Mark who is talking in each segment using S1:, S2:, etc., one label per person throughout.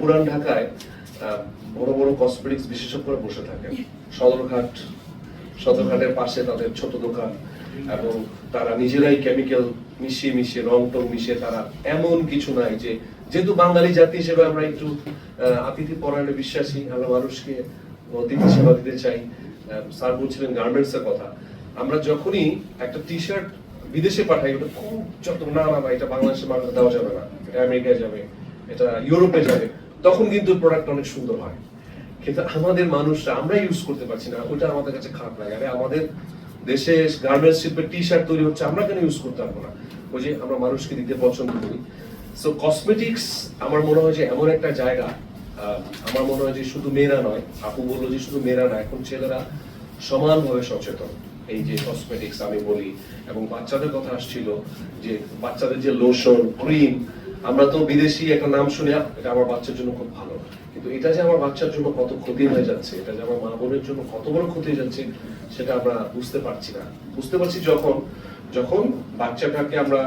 S1: পুরান ঢাকায় বড় বড় কসমেটিক্স বিশেষজ্ঞরা বসে থাকেন। সদরঘাট, সদরঘাটের পাশে তাদের ছোট দোকান এবং তারা নিজেরাই কেমিক্যাল মিশিয়ে মিশিয়ে, রং টং মিশিয়ে তারা এমন কিছু নাই যে, যেহেতু বাঙালি জাতি হিসেবে আমরা একটু আতিথি পরায়ণে বিশ্বাসী, আমরা মানুষকে অতিথি সেবা দিতে চাই। স্যার বলছিলেন গার্মেন্টস এর কথা। আমরা যখনই একটা টি শার্ট বিদেশে পাঠাই, ওটা খুব যত না না এটা বাংলাদেশে দেওয়া যাবে না। এটা আমেরিকায় যাবে, এটা ইউরোপে যাবে। তখন কিন্তু প্রোডাক্ট অনেক সুন্দর হয়। কিন্তু আমাদের মানুষরা আমরা ইউজ করতে পারছি না, ওটা আমাদের কাছে খারাপ লাগে। আরে আমাদের দেশে গার্মেন্টস শিল্পের টি শার্ট তৈরি হচ্ছে, আমরা কেন ইউজ করতে পারব না? ওই যে আমরা মানুষকে দিতে পছন্দ করি। সো কসমেটিক্স আমার মনে হয় যে এমন একটা জায়গা আমার মনে হয় যে শুধু মেয়েরা নয়, আপু বলল যে শুধু মেয়েরা না, এখন ছেলেরা সমানভাবে সচেতন। এই যে কসমেটিক্স আমি বলি, এবং বাচ্চাদের কথা আসছিল যে বাচ্চাদের যে লোশন ক্রিম আমরা তো বিদেশি একটা নাম শুনে, এটা আমার বাচ্চার জন্য খুব ভালো কিন্তু এটা যে আমার বাচ্চার জন্য কত ক্ষতি হয়ে যাচ্ছে, এটা যে আমার মা বোনের জন্য কত বড় ক্ষতি হয়ে যাচ্ছে, সেটা আমরা বুঝতে পারছি না। বুঝতে পারছি যখন যখন বাচ্চাটাকে আমরা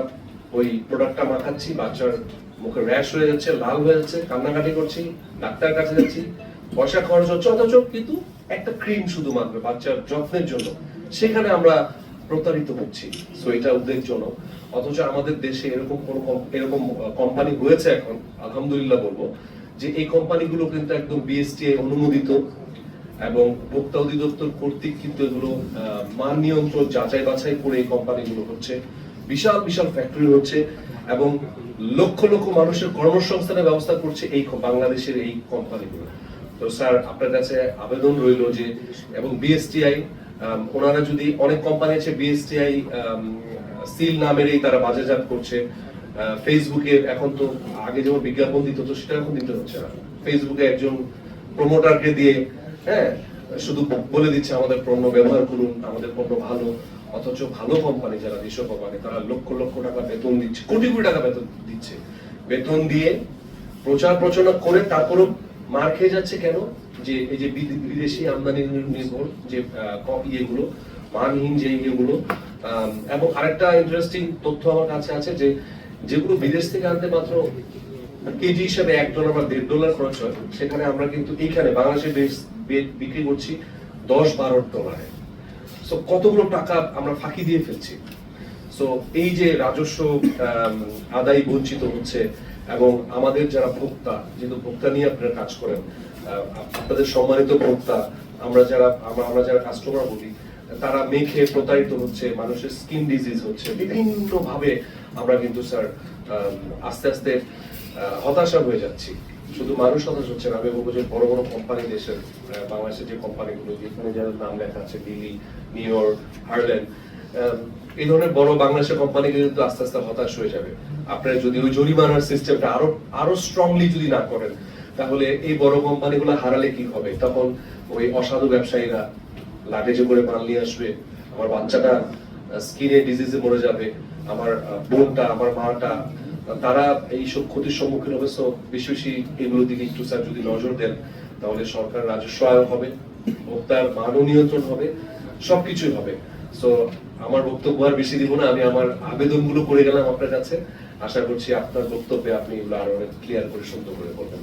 S1: ওই প্রোডাক্টটা মাখাচ্ছি, বাচ্চার মুখে র্যাশ হয়ে যাচ্ছে, লাল হয়ে যাচ্ছে, কান্নাকাটি করছি, ডাক্তার কাছে যাচ্ছি, পয়সা খরচ হচ্ছে, অথচ কিন্তু একটা ক্রিম শুধু মাত্র বাচ্চার যত্নের জন্য। সেখানে আমরা প্রতারিত হচ্ছি। সো এটা উদ্বেগজনক। অথচ আমাদের দেশে এরকম কোন এরকম কোম্পানি হয়েছে এখন, আলহামদুলিল্লাহ বলব, যে এই কোম্পানিগুলো কিন্তু একদম বিএসটিআই অনুমোদিত এবং ভোক্তা অধিদপ্তর কর্তৃক কিন্তু এগুলো মান নিয়ন্ত্রণ, যাচাই বাছাই করে এই কোম্পানিগুলো হচ্ছে। বিশাল বিশাল ফ্যাক্টরি হচ্ছে এবং লক্ষ লক্ষ মানুষের কর্মসংস্থানের ব্যবস্থা করছে এই বাংলাদেশের এই কোম্পানিগুলো তো স্যার, আপনার কাছে আবেদন রইল যে, এবং বিএসটিআই ওনারা যদি অনেক কোম্পানি আছে বিএসটিআই সিল নামেরই তারা বাজারজাত করছে। ফেসবুকে এখন তো আগে যেমন বিজ্ঞাপন দিত, তো সেটা এখন দিতে হচ্ছে না। ফেসবুকে একজন প্রমোটারকে দিয়ে হ্যাঁ শুধু বলে দিচ্ছে, আমাদের পণ্য ব্যবহার করুন, আমাদের পণ্য ভালো, অথচ ভালো কোম্পানি যারা দেশীয় কোম্পানি তারা লক্ষ লক্ষ টাকা বেতন দিচ্ছে, কোটি কোটি টাকা বেতন দিচ্ছে। বেতন দিয়ে প্রচার প্রচারণা করে তারপরও মার খেয়ে যাচ্ছে কেন? যে এই যে বিদেশি আমদানি নির্ভর যে ইয়েগুলো, মানহীন যে ইয়েগুলো এবং আরেকটা ইন্টারেস্টিং তথ্য আমার কাছে আছে যে যেগুলো বিদেশ থেকে আনতে মাত্র কেজি হিসাবে এক ডলার বা দেড় ডলার খরচ হয়, সেখানে আমরা কিন্তু এইখানে বাংলাদেশে বিক্রি করছি দশ বারো ডলারে। সো কতগুলো টাকা আমরা ফাঁকি দিয়ে ফেলছি? সো এই যে রাজস্ব আদায় বঞ্চিত হচ্ছে এবং আমাদের যারা ভোক্তা, যেহেতু ভোক্তা নিয়ে আপনারা কাজ করেন আপনাদের সম্মানিত ভোক্তা, আমরা যারা আমরা যারা কাস্টমার বলি তারা মেখে প্রতারিত হচ্ছে, মানুষের স্কিন ডিজিজ হচ্ছে বিভিন্ন ভাবে আমরা কিন্তু স্যার আস্তে আস্তে হতাশা হয়ে যাচ্ছি। শুধু মানুষ হতাশ হচ্ছে না, আমি বলব যে বড় বড় কোম্পানি দেশের বাংলাদেশের যে কোম্পানিগুলো যেখানে যাদের নাম লেখা আছে, দিল্লি, নিউ ইয়র্ক হার্ল্যান্ড এই ধরনের বড় বাংলাদেশের কোম্পানি কিন্তু আস্তে আস্তে হতাশ হয়ে যাবে। আপনারা যদি ওই জরিমানার সিস্টেমটা আরও আরও স্ট্রংলি যদি না করেন, তাহলে এই বড় কোম্পানিগুলো হারালে কি হবে? তখন ওই অসাধু ব্যবসায়ীরা লাগেজে করে মাল নিয়ে আসবে, আমার বাচ্চাটা স্কিনে ডিজিজে মরে যাবে, আমার বোনটা, আমার মাটা তারা এইসব ক্ষতির সম্মুখীন হবে। সো বেশি বেশি এগুলোর দিকে একটু স্যার যদি নজর দেন, তাহলে সরকার রাজস্ব আয় হবে, ভোক্তার মানও নিয়ন্ত্রণ হবে, সবকিছুই হবে। সো আমার বক্তব্য আর বেশি দিব না, আমি আমার আবেদনগুলো করে গেলাম আপনার কাছে। আশা করছি আপনার বক্তব্যে আপনি এগুলো আরও অনেক ক্লিয়ার করে সুন্দর করে বলবেন।